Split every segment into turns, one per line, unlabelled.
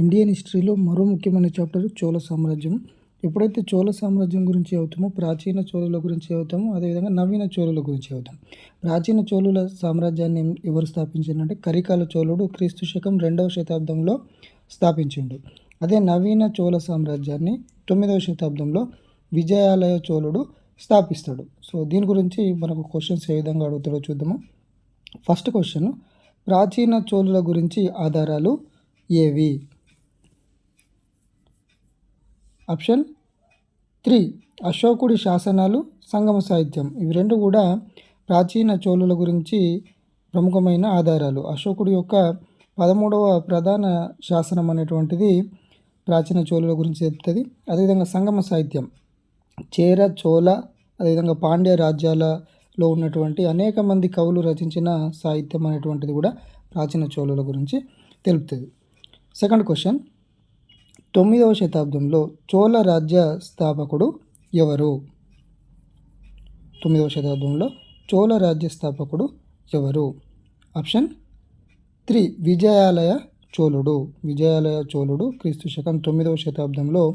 Indian హిస్టరీలో మరో ముఖ్యమైన చాప్టర్ చోళ సామ్రాజ్యం. ఎప్పుడైతే చోళ సామ్రాజ్యం గురించి అవుతామో ప్రాచీన చోళుల గురించి అవుతామో అదేవిధంగా నవీన చోళుల గురించి అవుతాం. ప్రాచీన చోళుల సామ్రాజ్యాన్ని ఎవరు స్థాపించారంటే కరికాల చోళుడు క్రీస్తు శకం రెండవ శతాబ్దంలో స్థాపించిండు. అదే నవీన చోళ సామ్రాజ్యాన్ని తొమ్మిదవ శతాబ్దంలో విజయాలయ చోళుడు స్థాపిస్తాడు. సో దీని గురించి మనకు క్వశ్చన్స్ ఏ విధంగా అడుగుతాడో చూద్దాము. ఫస్ట్ క్వశ్చన్ ప్రాచీన చోళుల గురించి ఆధారాలు ఏవి? Option three. అశోకుడి శాసనాలు సంగమ సాహిత్యం. ఇవి రెండు కూడా ప్రాచీన చోళుల గురించి ప్రముఖమైన ఆధారాలు. అశోకుడి యొక్క పదమూడవ ప్రధాన శాసనం అనేటువంటిది ప్రాచీన చోళుల గురించి చెప్తుంది. అదేవిధంగా సంగమ సాహిత్యం. చేర చోళ అదేవిధంగా పాండ్య రాజ్యాలలో ఉన్నటువంటి అనేక మంది కవులు రచించిన సాహిత్యం అనేటువంటిది కూడా ప్రాచీన చోళుల గురించి తెలుపుతుంది. Second question. తొమ్మిదవ శతాబ్దంలో చోళ రాజ్య స్థాపకుడు ఎవరు? తొమ్మిదవ శతాబ్దంలో చోళ రాజ్య స్థాపకుడు ఎవరు? Option three Vijayalaya చోళుడు. విజయాలయ చోళుడు క్రీస్తు శకం తొమ్మిదవ శతాబ్దంలో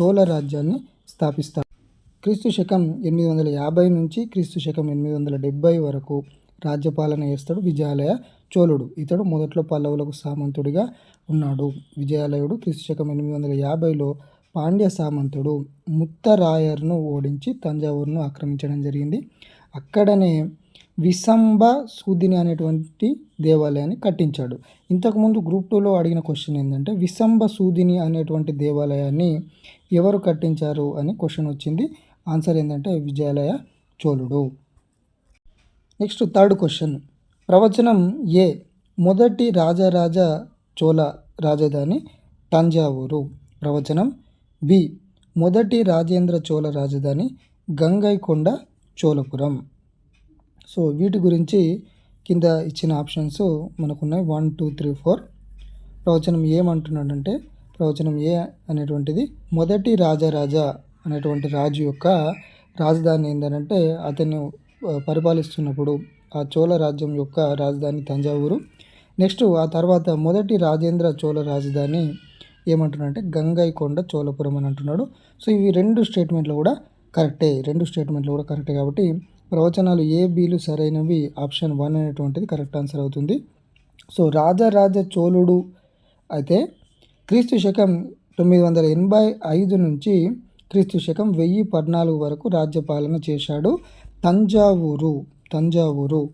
చోళ రాజ్యాన్ని స్థాపిస్తాడు. క్రీస్తు శకం ఎనిమిది వందల యాభై నుంచి క్రీస్తు శకం ఎనిమిది వందల డెబ్బై వరకు రాజ్యపాలన చేస్తాడు విజయాలయ చోళుడు. ఇతడు మొదట్లో పల్లవులకు సామంతుడిగా ఉన్నాడు. విజయాలయుడు క్రీస్తు శకం ఎనిమిది వందల యాభైలో పాండ్య సామంతుడు. ముత్తరాయర్ను ఓడించి తంజావూరును ఆక్రమించడం జరిగింది. అక్కడనే విసంబ సూదిని అనేటువంటి దేవాలయాన్ని కట్టించాడు. ఇంతకుముందు గ్రూప్ టూలో అడిగిన క్వశ్చన్ ఏంటంటే విసంబ సూదిని అనేటువంటి దేవాలయాన్ని ఎవరు కట్టించారు అని క్వశ్చన్ వచ్చింది. ఆన్సర్ ఏంటంటే విజయాలయ చోళుడు. Next third question. ప్రవచనం ఏ? మొదటి రాజరాజ చోళ రాజధాని తంజావూరు. ప్రవచనం బి. మొదటి రాజేంద్ర చోళ రాజధాని గంగైకొండ చోళపురం. సో వీటి గురించి కింద ఇచ్చిన options మనకున్నాయి. One two three four. ప్రవచనం ఏమంటున్నాడంటే ప్రవచనం ఏ అనేటువంటిది మొదటి రాజరాజ అనేటువంటి రాజు యొక్క రాజధాని ఏంటంటే అతను పరిపాలిస్తున్నప్పుడు ఆ చోళ రాజ్యం యొక్క రాజధాని తంజావూరు. నెక్స్ట్ ఆ తర్వాత మొదటి రాజేంద్ర చోళ రాజధాని ఏమంటున్నాడంటే గంగైకొండ చోళపురం అని అంటున్నాడు. సో ఇవి రెండు స్టేట్మెంట్లు కూడా కరెక్టే. రెండు స్టేట్మెంట్లు కూడా కరెక్టే కాబట్టి ప్రవచనాలు ఏ బీలు సరైనవి ఆప్షన్ వన్ అనేటువంటిది కరెక్ట్ ఆన్సర్ అవుతుంది. సో రాజరాజ చోళుడు అయితే క్రీస్తు శకం తొమ్మిది వందల ఎనభై ఐదు నుంచి క్రీస్తు శకం వెయ్యి పద్నాలుగు వరకు రాజ్యపాలన చేశాడు. తంజావూరు తంజావూరు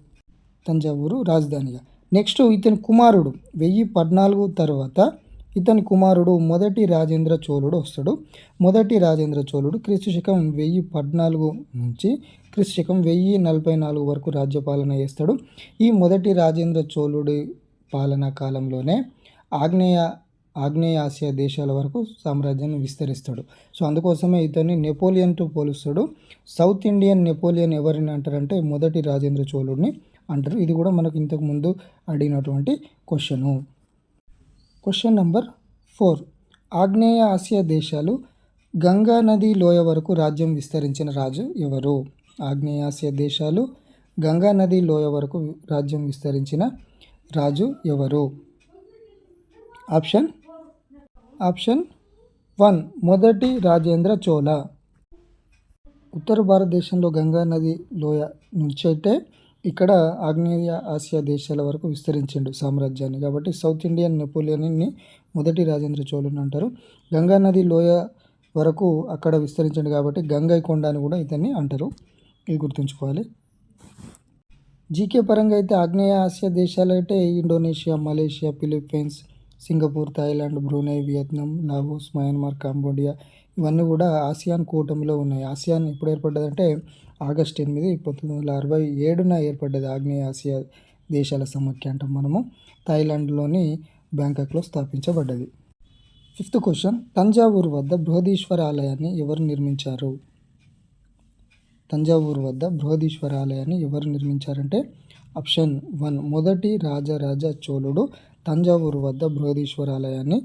తంజావూరు రాజధానిగా. నెక్స్ట్ ఇతని కుమారుడు వెయ్యి పద్నాలుగు తర్వాత ఇతని కుమారుడు మొదటి రాజేంద్ర చోళుడు వస్తాడు. మొదటి రాజేంద్ర చోళుడు క్రీస్తు శకం వెయ్యి పద్నాలుగు నుంచి క్రీస్తు శకం వెయ్యి నలభై నాలుగు వరకు రాజ్యపాలన చేస్తాడు. ఈ మొదటి రాజేంద్ర చోళుడి పాలనా కాలంలోనే ఆగ్నేయ ఆగ్నేయ ఆసియా దేశాల వరకు సామ్రాజ్యాన్ని విస్తరిస్తాడు. సో అందుకోసమే ఇతన్ని నెపోలియన్తో పోలుస్తాడు. సౌత్ ఇండియన్ నెపోలియన్ ఎవరిని అంటారంటే మొదటి రాజేంద్ర చోళుడిని అంటారు. ఇది కూడా మనకు ఇంతకు ముందు అడిగినటువంటి క్వశ్చను. Question number four. ఆగ్నేయ ఆసియా దేశాలు గంగా నది లోయ వరకు రాజ్యం విస్తరించిన రాజు ఎవరు? ఆగ్నేయ ఆసియా దేశాలు గంగా నది లోయ వరకు రాజ్యం విస్తరించిన రాజు ఎవరు? ఆప్షన్ ఆప్షన్ వన్ మొదటి రాజేంద్ర చోళ. ఉత్తర భారతదేశంలో గంగా నది లోయ నుంచి అయితే ఇక్కడ ఆగ్నేయ ఆసియా దేశాల వరకు విస్తరించిండు సామ్రాజ్యాన్ని. కాబట్టి సౌత్ ఇండియన్ నెపోలియన్ని మొదటి రాజేంద్ర చోళుని అంటారు. గంగా నది లోయ వరకు అక్కడ విస్తరించండి కాబట్టి గంగైకొండ అని కూడా ఇతన్ని అంటారు. ఇది గుర్తుంచుకోవాలి. జీకే పరంగా అయితే ఆగ్నేయ ఆసియా దేశాలు అయితే Indonesia Malaysia Philippines Singapore Thailand Brunei Vietnam Laos Myanmar Cambodia ఇవన్నీ కూడా ఆసియాన్ కూటమిలో ఉన్నాయి. ఆసియాన్ ఎప్పుడు ఏర్పడ్డదంటే ఆగస్ట్ ఎనిమిది పంతొమ్మిది వందల అరవై ఏడున ఏర్పడ్డది ఆగ్నేయ ఆసియా దేశాల సమాఖ్య అంటాం మనము. థాయిలాండ్లోని బ్యాంకాక్లో స్థాపించబడ్డది. ఫిఫ్త్ క్వశ్చన్ తంజావూరు వద్ద బృహదీశ్వర ఆలయాన్ని ఎవరు నిర్మించారు? తంజావూరు వద్ద బృహదీశ్వర ఆలయాన్ని ఎవరు నిర్మించారంటే ఆప్షన్ వన్ మొదటి రాజరాజ చోళుడు తంజావూరు వద్ద బృహదీశ్వర ఆలయాన్ని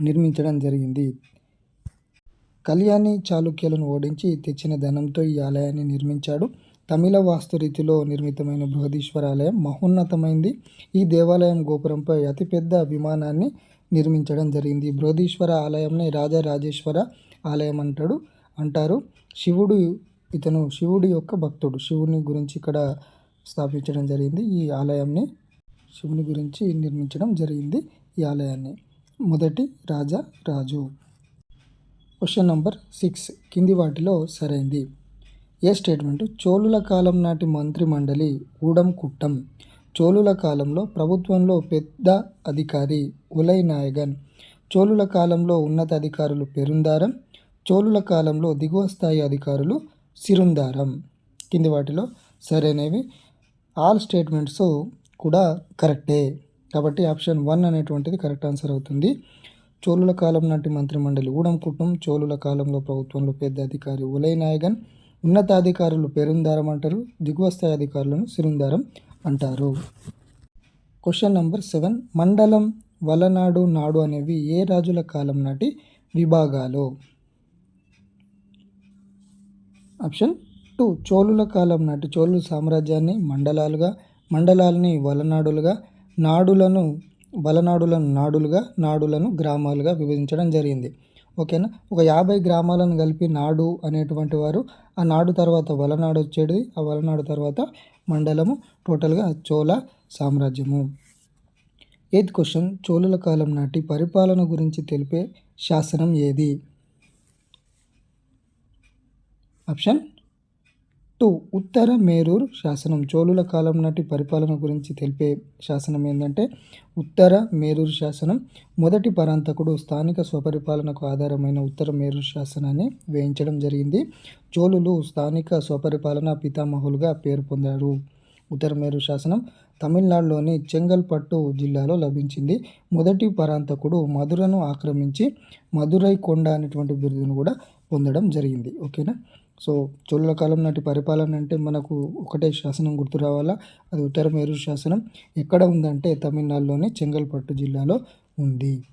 నిర్మించడం జరిగింది. కళ్యాణి చాళుక్యులను ఓడించి తెచ్చిన ధనంతో ఈ ఆలయాన్ని నిర్మించాడు. తమిళ వాస్తు రీతిలో నిర్మితమైన బృహదీశ్వర ఆలయం మహోన్నతమైంది. ఈ దేవాలయం గోపురంపై అతిపెద్ద విమానాన్ని నిర్మించడం జరిగింది. బృహదీశ్వర ఆలయంని రాజరాజేశ్వర ఆలయం అంటాడు అంటారు. శివుడు ఇతను శివుడి యొక్క భక్తుడు. శివుని గురించి ఇక్కడ స్థాపించడం జరిగింది. ఈ ఆలయాన్ని శివుని గురించి నిర్మించడం జరిగింది ఈ ఆలయాన్ని. మొదటి రాజా రాజు. క్వశ్చన్ నంబర్ సిక్స్ కింది వాటిలో సరైంది. A statement? చోళుల కాలం నాటి మంత్రి మండలి ఊడం కుట్టం చోళుల కాలంలో ప్రభుత్వంలో పెద్ద అధికారి ఉలై నాయగన్. చోళుల కాలంలో ఉన్నత అధికారులు పెరుందారం. చోళుల కాలంలో దిగువ స్థాయి అధికారులు సిరుందారం. కింది వాటిలో సరైనవి. ఆల్ స్టేట్మెంట్స్ కూడా కరెక్టే. కాబట్టి ఆప్షన్ వన్ అనేటువంటిది కరెక్ట్ ఆన్సర్ అవుతుంది. చోళుల కాలం నాటి మంత్రిమండలి ఊడం కుటుంబం చోళుల కాలంలో ప్రభుత్వంలో పెద్ద అధికారి ఉలయ్ నాయగన్ ఉన్నతాధికారులు పెరుందారం అంటారు దిగువ స్థాయి అధికారులను సిరుందారం అంటారు. క్వశ్చన్ నంబర్ సెవెన్ మండలం వలనాడు నాడు అనేవి ఏ రాజుల కాలం నాటి విభాగాలు? ఆప్షన్ టూ చోళుల కాలం నాటి చోళుల సామ్రాజ్యాన్ని మండలాలుగా మండలాలని వలనాడులుగా నాడులను వలనాడులను నాడులుగా నాడులను గ్రామాలుగా విభజించడం జరిగింది. ఓకేనా? ఒక యాభై గ్రామాలను కలిపి నాడు అనేటువంటి వారు ఆ నాడు తర్వాత వలనాడు వచ్చేది ఆ వలనాడు తర్వాత మండలము టోటల్గా చోళ సామ్రాజ్యము. ఎయిత్ క్వశ్చన్ చోళుల కాలం నాటి పరిపాలన గురించి తెలిపే శాసనం ఏది? ఆప్షన్ టూ ఉత్తర మేరూర్ శాసనం. చోళుల కాలం నాటి పరిపాలన గురించి తెలిపే శాసనం ఏంటంటే ఉత్తర మేరూర్ శాసనం. మొదటి పరాంతకుడు స్థానిక స్వపరిపాలనకు ఆధారమైన ఉత్తర మేరూర్ శాసనాన్ని వేయించడం జరిగింది. చోళులు స్థానిక స్వపరిపాలన పితామహులుగా పేరు పొందారు. ఉత్తర మేరూర్ శాసనం తమిళనాడులోని చెంగల్పట్టు జిల్లాలో లభించింది. మొదటి పరాంతకుడు మధురను ఆక్రమించి మధురై కొండ అనేటువంటి బిరుదును కూడా పొందడం జరిగింది. ఓకేనా? సో చోళుల కాలం నాటి పరిపాలన అంటే మనకు ఒకటే శాసనం గుర్తు రావాలా? అది ఉత్తరమేరు శాసనం. ఎక్కడ ఉందంటే తమిళనాడులోని చెంగల్పట్టు జిల్లాలో ఉంది.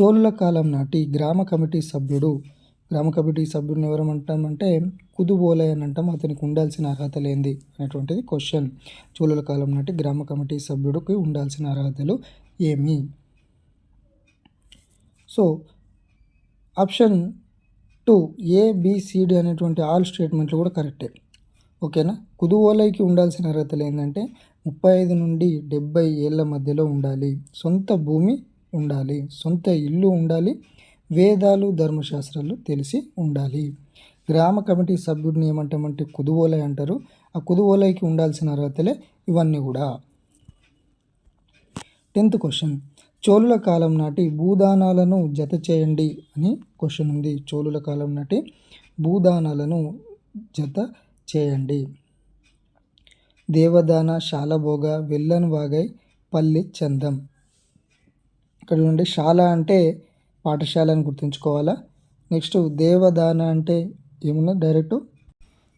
చోళుల కాలం నాటి గ్రామ కమిటీ సభ్యుడు గ్రామ కమిటీ సభ్యుడిని ఎవరమంటామంటే కుదుబోలే అని అంటాం. అతనికి ఉండాల్సిన అర్హత లేనిది అనేటువంటిది క్వశ్చన్ చోళుల కాలం నాటి గ్రామ కమిటీ సభ్యుడికి ఉండాల్సిన అర్హతలు ఏమి? So option two A B C D అనేటువంటి ఆల్ స్టేట్మెంట్లు కూడా కరెక్టే. ఓకేనా? కుదువోలైకి ఉండాల్సిన అర్హతలు ఏంటంటే ముప్పై ఐదు నుండి డెబ్బై ఏళ్ళ మధ్యలో ఉండాలి. సొంత భూమి ఉండాలి. సొంత ఇల్లు ఉండాలి. వేదాలు ధర్మశాస్త్రాలు తెలిసి ఉండాలి. గ్రామ కమిటీ సభ్యుడిని ఏమంటామంటే కుదువోలై అంటారు. ఆ కుదువోలైకి ఉండాల్సిన అర్హతలే ఇవన్నీ కూడా. Tenth question. చోళుల కాలం నాటి భూదానాలను జత చేయండి అని క్వశ్చన్ ఉంది. చోళుల కాలం నాటి భూదానాలను జత చేయండి. దేవదాన శాలభోగ వెల్లన్ వాగై పల్లి చందం. ఇక్కడ నుండి శాల అంటే పాఠశాలను గుర్తుంచుకోవాలా? నెక్స్ట్ దేవదాన అంటే ఏమున్నా డైరెక్ట్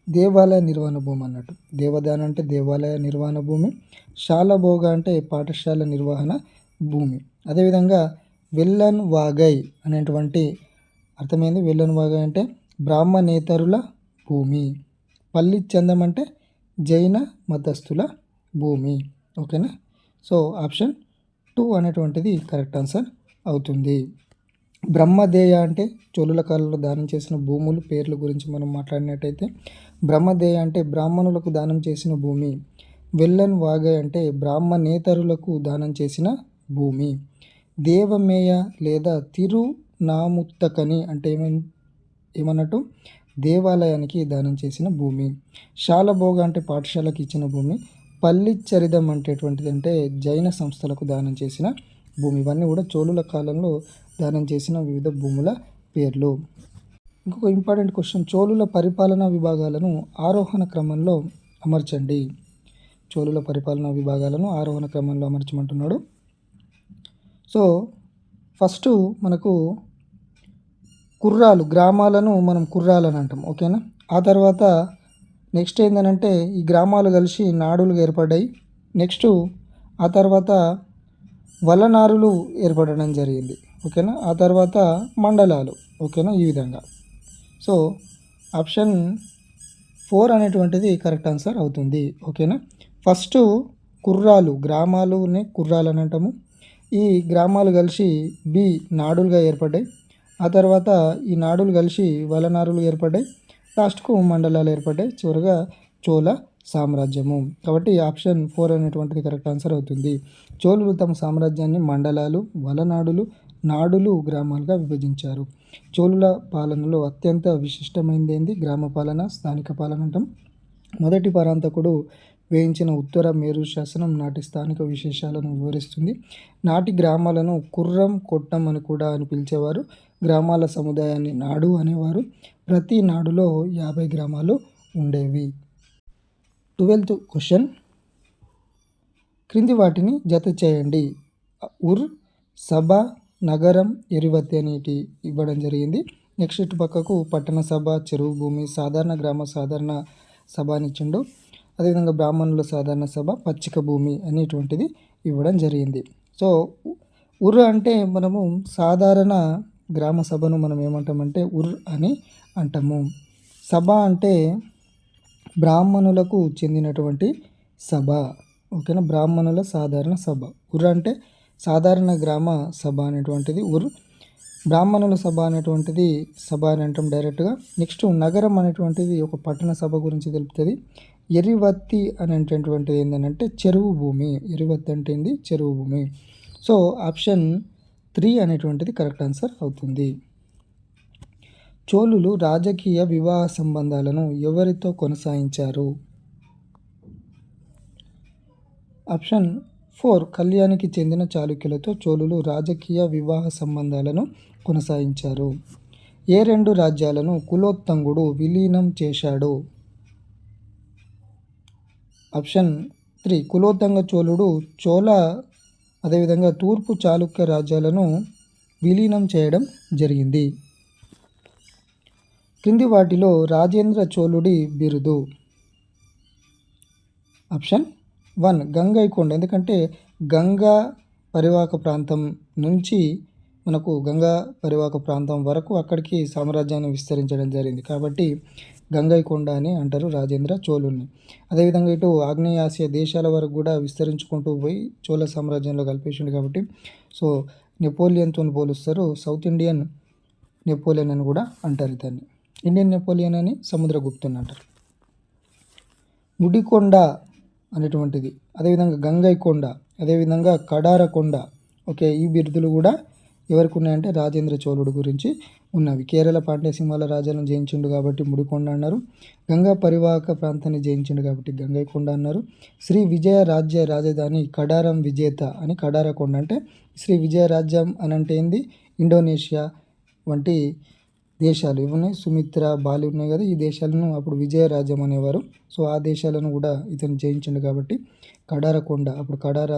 దేవాలయ నిర్వహణ భూమి అన్నట్టు. దేవదాన అంటే దేవాలయ నిర్వహణ భూమి శాలభోగ అంటే పాఠశాల నిర్వహణ భూమి. అదేవిధంగా వెల్లన్ వాగై అనేటువంటి అర్థమైంది. వెల్లన్ వాగై అంటే బ్రాహ్మణేతరుల భూమి. పల్లి చందం అంటే జైన మతస్థుల భూమి. ఓకేనా? సో ఆప్షన్ టూ అనేటువంటిది కరెక్ట్ ఆన్సర్ అవుతుంది. బ్రహ్మదేయ అంటే చోళుల కాలంలో దానం చేసిన భూములు పేర్ల గురించి మనం మాట్లాడినట్టయితే బ్రహ్మదేయ అంటే బ్రాహ్మణులకు దానం చేసిన భూమి. వెల్లన్ వాగై అంటే బ్రాహ్మణేతరులకు దానం చేసిన భూమి. దేవమేయ లేదా తిరునాముత్తకని అంటే ఏమై ఏమన్నట్టు? దేవాలయానికి దానం చేసిన భూమి. శాలభోగ అంటే పాఠశాలకు ఇచ్చిన భూమి. పల్లిచరిదం అంటేటువంటిది అంటే జైన సంస్థలకు దానం చేసిన భూమి. ఇవన్నీ కూడా చోళుల కాలంలో దానం చేసిన వివిధ భూముల పేర్లు. ఇంకొక ఇంపార్టెంట్ క్వశ్చన్. చోళుల పరిపాలనా విభాగాలను ఆరోహణ క్రమంలో అమర్చండి. చోళుల పరిపాలనా విభాగాలను ఆరోహణ క్రమంలో అమర్చమంటున్నాడు సో ఫస్ట్ మనకు కుర్రాలు గ్రామాలను మనం కుర్రాలు అని అంటాం ఓకేనా? ఆ తర్వాత నెక్స్ట్ ఏంటంటే ఈ గ్రామాలు కలిసి నాడులుగా ఏర్పడ్డాయి. నెక్స్ట్ ఆ తర్వాత వలనారులు ఏర్పడడం జరిగింది ఓకేనా? ఆ తర్వాత మండలాలు ఓకేనా? ఈ విధంగా. సో ఆప్షన్ ఫోర్ అనేటువంటిది కరెక్ట్ ఆన్సర్ అవుతుంది ఓకేనా? ఫస్ట్ కుర్రాలు గ్రామాలునే కుర్రాలు అని అంటాము. ఈ గ్రామాలు కలిసి బి నాడులుగా ఏర్పడ్డాయి. ఆ తర్వాత ఈ నాడులు కలిసి వలనారులు ఏర్పడ్డాయి. లాస్ట్కు మండలాలు ఏర్పడ్డాయి. చివరిగా చోళ సామ్రాజ్యము. కాబట్టి ఆప్షన్ ఫోర్ అనేటువంటిది కరెక్ట్ ఆన్సర్ అవుతుంది. చోళులు తమ సామ్రాజ్యాన్ని మండలాలు వలనాడులు నాడులు గ్రామాలుగా విభజించారు. చోళుల పాలనలో అత్యంత విశిష్టమైనది ఏంది? గ్రామ పాలన స్థానిక పాలన అంటాం. మొదటి పరాంతకుడు వేయించిన ఉత్తర మేరు శాసనం నాటి స్థానిక విశేషాలను వివరిస్తుంది. నాటి గ్రామాలను కుర్రం కొట్టం అని కూడా అని పిలిచేవారు. గ్రామాల సముదాయాన్ని నాడు అనేవారు. ప్రతి నాడులో యాభై గ్రామాలు ఉండేవి. Twelfth question. క్రింది వాటిని జత చేయండి. ఉర్ సభ నగరం ఎరివత్తి అనేటి ఇవ్వడం జరిగింది. నెక్స్ట్ ఇటు పక్కకు పట్టణ సభ చెరువు భూమి సాధారణ గ్రామ సాధారణ సభ అని ఇచ్చిండు. అదేవిధంగా బ్రాహ్మణుల సాధారణ సభ పచ్చిక భూమి అనేటువంటిది ఇవ్వడం జరిగింది. సో ఉర్ అంటే మనము సాధారణ గ్రామ సభను మనం ఏమంటామంటే ఉర్ అని అంటాము. సభ అంటే బ్రాహ్మణులకు చెందినటువంటి సభ ఓకేనా? బ్రాహ్మణుల సాధారణ సభ. ఉర్ అంటే సాధారణ గ్రామ సభ అనేటువంటిది ఉర్. బ్రాహ్మణుల సభ అనేటువంటిది సభ అని అంటాం డైరెక్ట్గా. నెక్స్ట్ నగరం అనేటువంటిది ఒక పట్టణ సభ గురించి తెలుపుతుంది. ఎరివత్తి అనేటటువంటిది ఏంటంటే చెరువు భూమి. ఎరివత్తి అంటే ఏంది? చెరువు భూమి. సో ఆప్షన్ త్రీ అనేటువంటిది కరెక్ట్ ఆన్సర్ అవుతుంది. చోళులు రాజకీయ వివాహ సంబంధాలను ఎవరితో కొనసాగించారు? ఆప్షన్ ఫోర్ కళ్యాణికి చెందిన చాళుక్యులతో చోళులు రాజకీయ వివాహ సంబంధాలను కొనసాగించారు. ఏ రెండు రాజ్యాలను కులోత్తంగుడు విలీనం చేశాడు? Option three. కులోత్తంగ చోళుడు చోళ అదేవిధంగా తూర్పు చాళుక్య రాజ్యాలను విలీనం చేయడం జరిగింది. క్రింది వాటిలో రాజేంద్ర చోళుడి బిరుదు. Option one. గంగైకొండ. ఎందుకంటే గంగా పరివాహక ప్రాంతం నుంచి మనకు గంగా పరివాహక ప్రాంతం వరకు అక్కడికి సామ్రాజ్యాన్ని విస్తరించడం జరిగింది. కాబట్టి గంగైకొండ అని అంటారు రాజేంద్ర చోళుని అదేవిధంగా ఇటు ఆగ్నేయాసియా దేశాల వరకు కూడా విస్తరించుకుంటూ పోయి చోళ సామ్రాజ్యంలో కలిపేసిండు కాబట్టి సో నెపోలియన్తో పోలుస్తారు. సౌత్ ఇండియన్ నెపోలియన్ అని కూడా అంటారు దాన్ని ఇండియన్ నెపోలియన్ అని సముద్రగుప్తుని అంటారు. ముడికొండ అనేటువంటిది. అదేవిధంగా గంగైకొండ అదేవిధంగా కడారకొండ ఓకే ఈ బిరుదులు కూడా ఎవరికి ఉన్నాయంటే రాజేంద్ర చోళుడు గురించి ఉన్నవి. కేరళ పాండ్యసింహాల రాజాలను జయించిండు కాబట్టి ముడికొండ అన్నారు. గంగా పరివాహక ప్రాంతాన్ని జయించిండు కాబట్టి గంగైకొండ అన్నారు. శ్రీ విజయ రాజ్య రాజధాని కడారం విజేత అని కడారకొండ అంటే శ్రీ విజయ రాజ్యం అని అంటే ఏంది? ఇండోనేషియా వంటి దేశాలు. ఇవి ఉన్నాయి సుమిత్ర బాలి ఉన్నాయి కదా ఈ దేశాలను అప్పుడు విజయ రాజ్యం అనేవారు. సో ఆ దేశాలను కూడా ఇతను జయించండు కాబట్టి కడారకొండ అప్పుడు కడార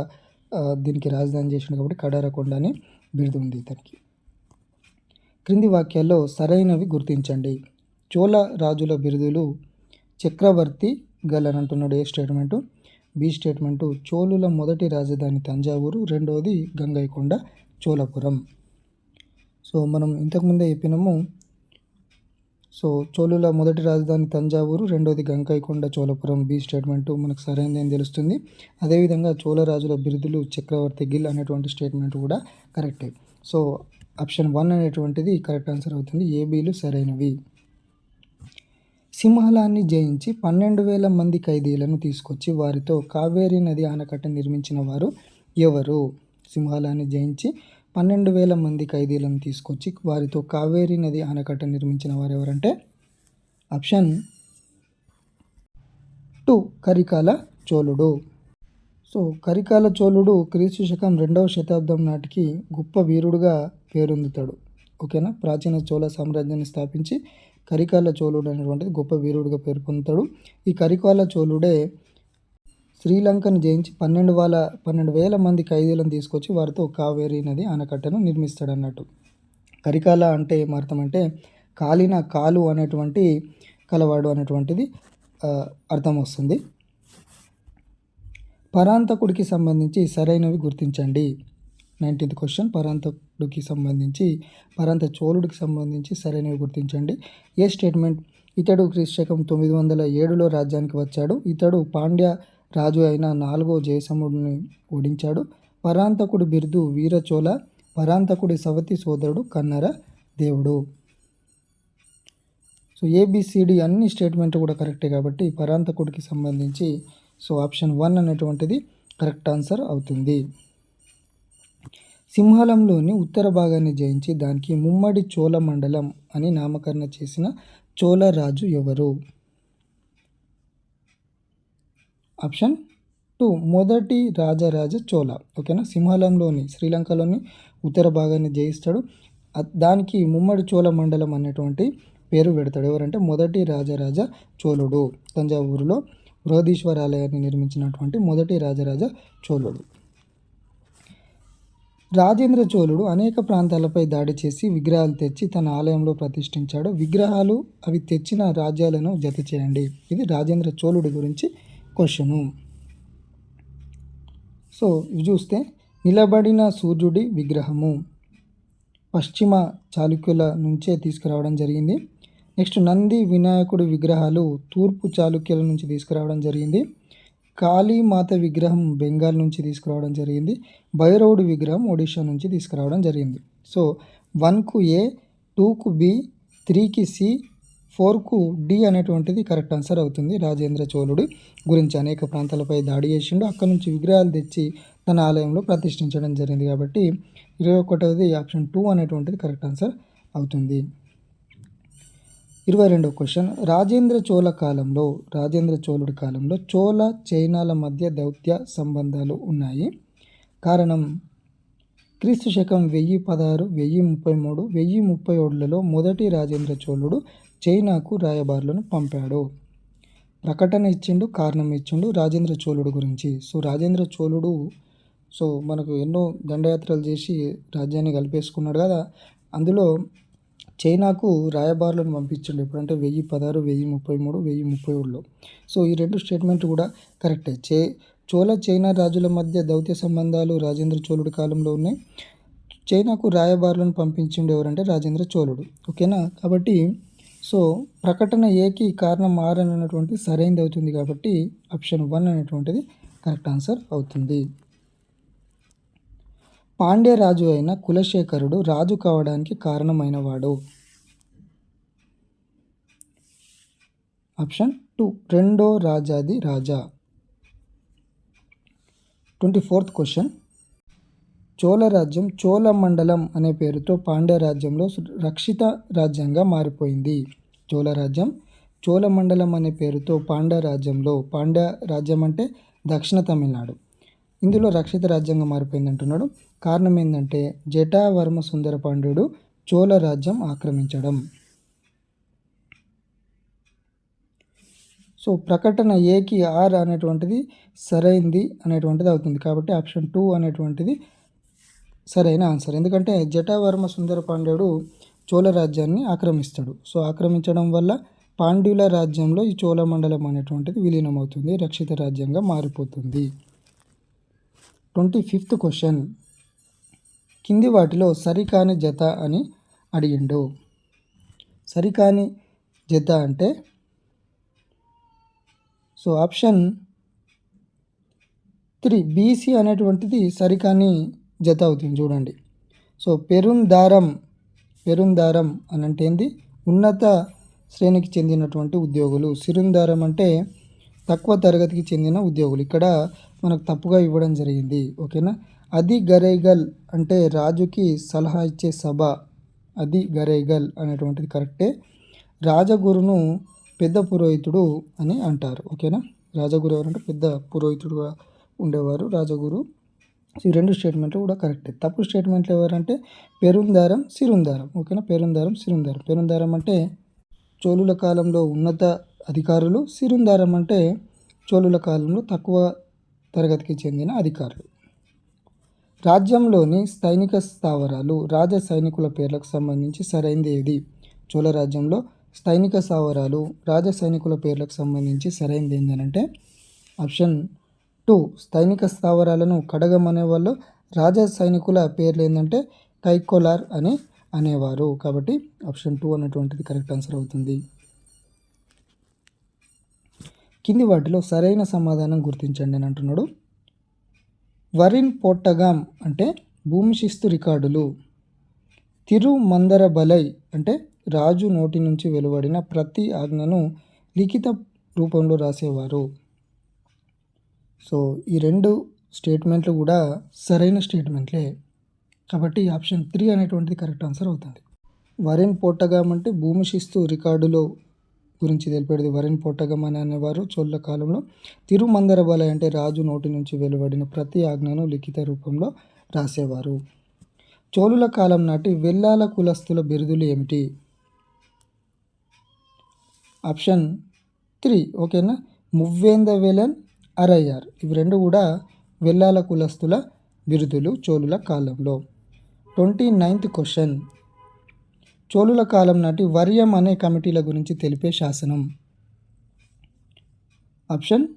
దీనికి రాజధాని చేసిండు కాబట్టి కడారకొండ అని బిరుదు ఉంది ఇతనికి. క్రింది వాక్యాల్లో సరైనవి గుర్తించండి. చోళ రాజుల బిరుదులు చక్రవర్తి గలనంటున్నాడు ఏ స్టేట్మెంటు? బి స్టేట్మెంటు చోళుల మొదటి రాజధాని తంజావూరు రెండవది గంగైకొండ చోళపురం. సో మనం ఇంతకుముందే చెప్పినాము సో చోళుల మొదటి రాజధాని తంజావూరు రెండవది గంకైకొండ చోళపురం. బి స్టేట్మెంటు మనకు సరైనది అని తెలుస్తుంది. అదేవిధంగా చోళ రాజుల బిరుదులు చక్రవర్తి గిల్ అనేటువంటి స్టేట్మెంట్ కూడా కరెక్టే సో ఆప్షన్ వన్ అనేటువంటిది కరెక్ట్ ఆన్సర్ అవుతుంది. ఏబీలు సరైనవి. సింహలాన్ని జయించి పన్నెండు వేల మంది ఖైదీలను తీసుకొచ్చి వారితో కావేరీ నది ఆనకట్ట నిర్మించిన వారు ఎవరు? సింహాలాన్ని జయించి పన్నెండు వేల మంది ఖైదీలను తీసుకొచ్చి వారితో కావేరీ నది ఆనకట్ట నిర్మించిన వారు ఎవరంటే ఆప్షన్ టూ కరికాల చోళుడు. సో కరికాల చోళుడు క్రీస్తు శకం రెండవ శతాబ్దం నాటికి గొప్ప వీరుడుగా పేరొందుతాడు. ఓకేనా? ప్రాచీన చోళ సామ్రాజ్యాన్ని స్థాపించి కరికాల చోళుడు అనేటువంటిది గొప్ప వీరుడుగా పేరు పొందుతాడు. ఈ కరికాల చోళుడే శ్రీలంకను జయించి పన్నెండు వేల పన్నెండు వేల మంది ఖైదీలను తీసుకొచ్చి వారితో కావేరీ నది ఆనకట్టను నిర్మిస్తాడు అన్నట్టు కరికాల అంటే ఏం అంటే కాలిన కాలు అనేటువంటి కలవాడు అనేటువంటిది అర్థం వస్తుంది పరాంతకుడికి సంబంధించి సరైనవి గుర్తించండి. నైన్టీన్త్ క్వశ్చన్ పరాంతకుడికి సంబంధించి పరాంత చోళుడికి సంబంధించి సరైనవి గుర్తించండి. A statement? ఇతడు క్రీశకం తొమ్మిది వందల ఏడులో రాజ్యానికి వచ్చాడు. ఇతడు పాండ్య రాజు అయిన నాలుగో జయసముడిని ఓడించాడు. పరాంతకుడి బిరుదు వీరచోళ పరాంతకుడి సవతి సోదరుడు కన్నర దేవుడు. సో ఏబిసిడి అన్ని స్టేట్మెంట్ కూడా కరెక్టే కాబట్టి పరాంతకుడికి సంబంధించి సో ఆప్షన్ వన్ అనేటువంటిది కరెక్ట్ ఆన్సర్ అవుతుంది. సింహళంలోని ఉత్తర భాగాన్ని జయించి దానికి ముమ్మడి చోళ మండలం అని నామకరణ చేసిన చోళ రాజు ఎవరు? ఆప్షన్ టూ మొదటి రాజరాజ చోళ. ఓకేనా? సింహళంలోని శ్రీలంకలోని ఉత్తర భాగాన్ని జయిస్తాడు. దానికి ముమ్మడి చోళ మండలం అనేటువంటి పేరు పెడతాడు. ఎవరంటే మొదటి రాజరాజ చోళుడు. తంజావూరులో బృహదీశ్వర ఆలయాన్ని నిర్మించినటువంటి మొదటి రాజరాజ చోళుడు. రాజేంద్ర చోళుడు అనేక ప్రాంతాలపై దాడి చేసి విగ్రహాలు తెచ్చి తన ఆలయంలో ప్రతిష్ఠించాడు. విగ్రహాలు అవి తెచ్చిన రాజ్యాలను జత చేయండి. ఇది రాజేంద్ర చోళుడి గురించి క్వశ్చను. సో ఇవి చూస్తే నిలబడిన సూర్యుడి విగ్రహము పశ్చిమ చాళుక్యుల నుంచే తీసుకురావడం జరిగింది. నెక్స్ట్ నంది వినాయకుడి విగ్రహాలు తూర్పు చాళుక్యుల నుంచి తీసుకురావడం జరిగింది. కాళీమాత విగ్రహం బెంగాల్ నుంచి తీసుకురావడం జరిగింది. భైరవుడి విగ్రహం ఒడిషా నుంచి తీసుకురావడం జరిగింది. సో వన్కు ఏ టూకు బి త్రీకి సి ఫోర్కు డి అనేటువంటిది కరెక్ట్ ఆన్సర్ అవుతుంది. రాజేంద్ర చోళుడి గురించి అనేక ప్రాంతాలపై దాడి చేసిండు. అక్కడ నుంచి విగ్రహాలు తెచ్చి తన ఆలయంలో ప్రతిష్ఠించడం జరిగింది కాబట్టి ఇరవై ఒకటవది ఆప్షన్ టూ అనేటువంటిది కరెక్ట్ ఆన్సర్ అవుతుంది. ఇరవై రెండవ క్వశ్చన్. రాజేంద్ర చోళ కాలంలో రాజేంద్ర చోళుడి కాలంలో చోళ చైనాల మధ్య దౌత్య సంబంధాలు ఉన్నాయి. కారణం? క్రీస్తు శకం వెయ్యి పదహారు వెయ్యి ముప్పై మూడు వెయ్యి ముప్పై ఏడులలో మొదటి రాజేంద్ర చోళుడు చైనాకు రాయబారులను పంపాడు. ప్రకటన ఇచ్చిండు కారణం ఇచ్చిండు రాజేంద్ర చోళుడు గురించి. సో రాజేంద్ర చోళుడు సో మనకు ఎన్నో దండయాత్రలు చేసి రాజ్యాన్ని కలిపేసుకున్నాడు కదా. అందులో చైనాకు రాయబారులను పంపించండి. ఎప్పుడంటే వెయ్యి పదహారు వెయ్యి ముప్పై మూడు వెయ్యి ముప్పై ఏడులో సో ఈ రెండు స్టేట్మెంట్ కూడా కరెక్టే. చే చోళ చైనా రాజుల మధ్య దౌత్య సంబంధాలు రాజేంద్ర చోళుడి కాలంలో ఉన్నాయి. చైనాకు రాయబారులను పంపించిండు ఎవరంటే రాజేంద్ర చోళుడు. ఓకేనా? కాబట్టి సో ప్రకటన ఏకి కారణం ఆర్ అనేటువంటి సరైనది అవుతుంది కాబట్టి ఆప్షన్ వన్ అనేటువంటిది కరెక్ట్ ఆన్సర్ అవుతుంది. పాండ్య రాజు అయిన కులశేఖరుడు రాజు కావడానికి కారణమైనవాడు. ఆప్షన్ టూ రెండో Rajadhiraja. Twenty fourth question. Chola రాజ్యం చోళ మండలం అనే పేరుతో పాండ్య రాజ్యంలో రక్షిత రాజ్యంగా మారిపోయింది. చోళ రాజ్యం చోళ మండలం అనే పేరుతో పాండ్య రాజ్యంలో పాండ్య రాజ్యం అంటే దక్షిణ తమిళనాడు. ఇందులో రక్షిత రాజ్యంగా మారిపోయింది అంటున్నాడు కారణం ఏంటంటే జటావర్మ సుందర పాండ్యుడు చోళ రాజ్యం ఆక్రమించడం. సో ప్రకటన ఏకి ఆర్ అనేటువంటిది సరైంది అనేటువంటిది అవుతుంది. కాబట్టి ఆప్షన్ టూ అనేటువంటిది సరైన ఆన్సర్. ఎందుకంటే జటావర్మ సుందర పాండ్యుడు చోళ రాజ్యాన్ని ఆక్రమిస్తాడు. సో ఆక్రమించడం వల్ల పాండ్యుల రాజ్యంలో ఈ చోళ మండలం అనేటువంటిది విలీనమవుతుంది రక్షిత రాజ్యంగా మారిపోతుంది. Twenty fifth question. కింది వాటిలో సరికాని జత అని అడిగిండు. సరికాని జత అంటే? So option three. బీసీ అనేటువంటిది సరికాని జత అవుతుంది చూడండి. సో పెరుందారం పెరుందారం అని అంటే ఏంది? ఉన్నత శ్రేణికి చెందినటువంటి ఉద్యోగులు. సిరుందారం అంటే తక్కువ తరగతికి చెందిన ఉద్యోగులు. ఇక్కడ మనకు తప్పుగా ఇవ్వడం జరిగింది. ఓకేనా? అది గరైగల్ అంటే రాజుకి సలహా ఇచ్చే సభ. అది గరైగల్ అనేటువంటిది కరెక్టే. రాజగురును పెద్ద పురోహితుడు అని అంటారు. ఓకేనా? రాజగురు ఎవరంటే పెద్ద పురోహితుడుగా ఉండేవారు. రాజగురు ఈ రెండు స్టేట్మెంట్లు కూడా కరెక్టే తప్పు స్టేట్మెంట్లు ఎవరంటే పెరుందారం సిరుందారం. ఓకేనా పెరుందారం సిరుందారం. పెరుందారం అంటే చోళుల కాలంలో ఉన్నత అధికారులు సిరుందారం అంటే చోళుల కాలంలో తక్కువ తరగతికి చెందిన అధికారులు. రాజ్యంలోని సైనిక స్థావరాలు రాజ సైనికుల పేర్లకు సంబంధించి సరైనది ఏది? చోళ రాజ్యంలో సైనిక స్థావరాలు రాజ సైనికుల పేర్లకు సంబంధించి సరైనది ఏంటంటే ఆప్షన్ టూ సైనిక స్థావరాలను కడగం అనేవాళ్ళు రాజా సైనికుల పేర్లు ఏంటంటే కైకోలార్ అని అనేవారు. కాబట్టి ఆప్షన్ టూ అనేటువంటిది కరెక్ట్ ఆన్సర్ అవుతుంది. కింది వాటిలో సరైన సమాధానం గుర్తించండి అని అంటున్నాడు. వరిన్ పోట్టగాం అంటే భూమి శిస్తు రికార్డులు. తిరుమందర బలై అంటే రాజు నోటి నుంచి వెలువడిన ప్రతి ఆజ్ఞను లిఖిత రూపంలో రాసేవారు. సో ఈ రెండు స్టేట్మెంట్లు కూడా సరైన స్టేట్మెంట్లే కాబట్టి ఆప్షన్ త్రీ అనేటువంటిది కరెక్ట్ ఆన్సర్ అవుతుంది. వరిన్ పోట్టగాం అంటే భూమి శిస్తు రికార్డులో గురించి తెలిపేది వరిన్ పోట్టగం అని అనేవారు చోళ్ళ కాలంలో. తిరుమందరబలై అంటే రాజు నోటి నుంచి వెలువడిన ప్రతి ఆజ్ఞను లిఖిత రూపంలో రాసేవారు. చోళుల కాలం నాటి వెల్లాల కులస్తుల బిరుదులు ఏమిటి? ఆప్షన్ త్రీ ఓకేనా మువ్వేంద వెలన్ అరయ్యార్. ఇవి రెండు కూడా వెల్లాల కులస్తుల బిరుదులు చోళుల కాలంలో. Twenty ninth question. చోళుల కాలం నాటి వర్యం అనే కమిటీల గురించి తెలిపే శాసనం. ఆప్షన్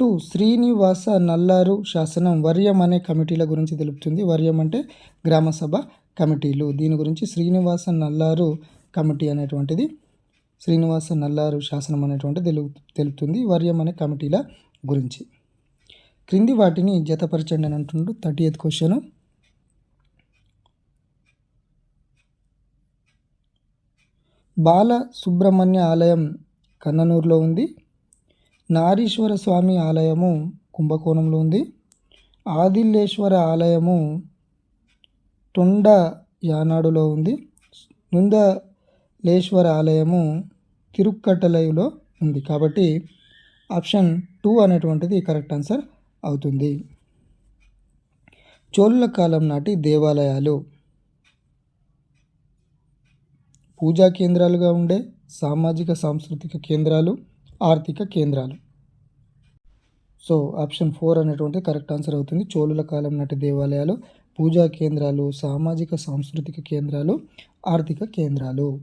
టూ శ్రీనివాస నల్లారు శాసనం వర్యం అనే కమిటీల గురించి తెలుపుతుంది. వర్యం అంటే గ్రామసభ కమిటీలు. దీని గురించి శ్రీనివాస నల్లారు కమిటీ అనేటువంటిది శ్రీనివాస నల్లారు శాసనం అనేటువంటి తెలుపు తెలుపుతుంది. వర్యం అనే కమిటీల గురించి. క్రింది వాటిని జతపరచండి అని అంటుండ్రు thirty eighth question. Bala Subrahmanya ఆలయం కన్ననూరులో ఉంది. నారీశ్వర స్వామి ఆలయము కుంభకోణంలో ఉంది. ఆదిల్లేశ్వర ఆలయము తొండ యానాడులో ఉంది. నుందలేశ్వర ఆలయము తిరుక్కటలయులో ఉంది. కాబట్టి ఆప్షన్ టూ అనేటువంటిది కరెక్ట్ ఆన్సర్ అవుతుంది. చోళుల కాలం నాటి దేవాలయాలు. పూజా కేంద్రాలుగా ఉండే సామాజిక సాంస్కృతిక కేంద్రాలు ఆర్థిక కేంద్రాలు. సో ఆప్షన్ ఫోర్ అనేటువంటి కరెక్ట్ ఆన్సర్ అవుతుంది. చోళుల కాలం నాటి దేవాలయాలు పూజా కేంద్రాలు సామాజిక సాంస్కృతిక కేంద్రాలు ఆర్థిక కేంద్రాలు.